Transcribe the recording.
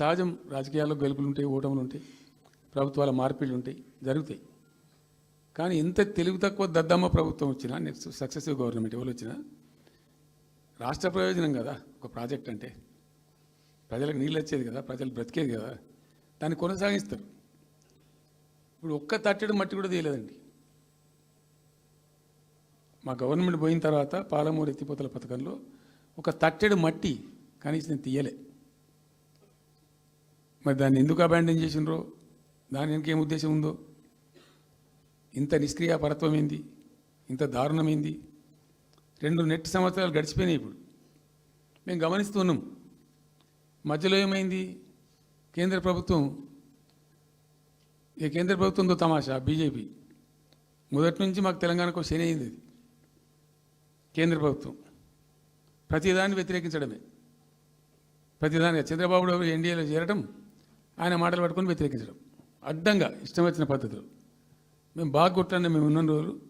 సహజం రాజకీయాల్లో గెలుపులు ఉంటాయి ఓటములు ఉంటాయి ప్రభుత్వాల మార్పిళ్ళు ఉంటాయి జరుగుతాయి. కానీ ఎంత తెలుగు తక్కువ దద్దమ్మ ప్రభుత్వం వచ్చినా నెక్స్ట్ సక్సెసివ్ గవర్నమెంట్ ఎవరు వచ్చినా రాష్ట్ర ప్రయోజనం కదా ఒక ప్రాజెక్ట్ అంటే. ప్రజలకు నీళ్ళు వచ్చేది కదా ప్రజలు బ్రతికేది కదా దాన్ని కొనసాగిస్తారు. ఇప్పుడు ఒక్క తట్టెడు మట్టి కూడా తీయలేదండి. మా గవర్నమెంట్ పోయిన తర్వాత పాలమూరు ఎత్తిపోతల పథకంలో ఒక తట్టెడు మట్టి కనీసం తీయలే. మరి దాన్ని ఎందుకు అబాండన్ చేసినరో దాని వెనక ఏం ఉద్దేశం ఉందో? ఇంత నిష్క్రియాపరత్వం ఏంది? ఇంత దారుణమైంది రెండు నెట్ సంవత్సరాలు గడిచిపోయినాయి ఇప్పుడు. మేము గమనిస్తున్నాం మధ్యలో ఏమైంది? కేంద్ర ప్రభుత్వం ఈ కేంద్ర ప్రభుత్వంతో తమాషా? బీజేపీ. మొదటి నుంచి మాకు తెలంగాణకు శని అయింది అది. కేంద్ర ప్రభుత్వం. ప్రతిదాన్ని వ్యతిరేకించడమే. ప్రతిదాని చంద్రబాబు ఎన్డీఏలో చేరడం ఆయన మాటలు పట్టుకొని వ్యతిరేకించడం. అడ్డంగా ఇష్టం వచ్చిన పద్ధతిలో. మేము బాగా కొట్టండి మేము ఉన్న రోజులు